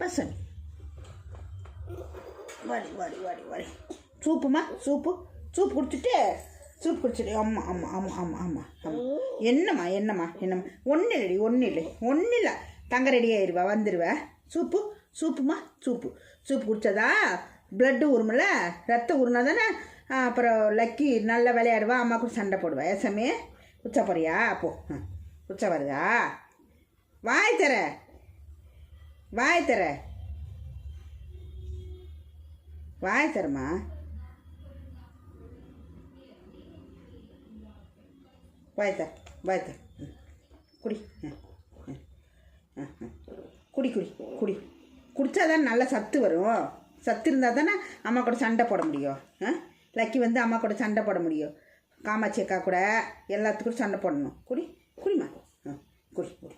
பசன் வாடி வாடி வாடி வாடி சூப்புமா? சூப்பு? சூப்பு குடிச்சிட்டு சூப் குடிச்சிடு ஆமாம் ஆமாம் ஆமாம் ஆமாம் ஆமாம் ஆமாம் என்னம்மா என்னம்மா என்னம்மா? ஒன்றும் இல்லடி ஒன்றும் இல்லை. ஒன்றும் இல்லை. தங்க ரெடி ஆயிடுவா வந்துடுவேன் சூப்பு சூப்புமா? சூப்பு. சூப்பு குடிச்சதா? பிளட்டு உருமில்ல ரத்தம் உருனா தானே அப்புறம் லக்கி நல்லா விளையாடுவா அம்மா கூட சண்டை போடுவா. ஏசமே உச்சா போறியா? போ. உச்சா வருதா? வாய் தரேன் வாய் தர வாய் தரமா வாய் தர வாய் தர ம். குடி. குடி குடி குடி. குடித்தாதான் நல்ல சத்து வரும். சத்து இருந்தால் தானே அம்மா கூட சண்டை போட முடியும். ஆ? லக்கி வந்து அம்மா கூட சண்டை போட முடியும். காமாட்சி அக்கா கூட எல்லாத்துக்கும் சண்டை போடணும். குடி குடிமா ஆ குடி குடி.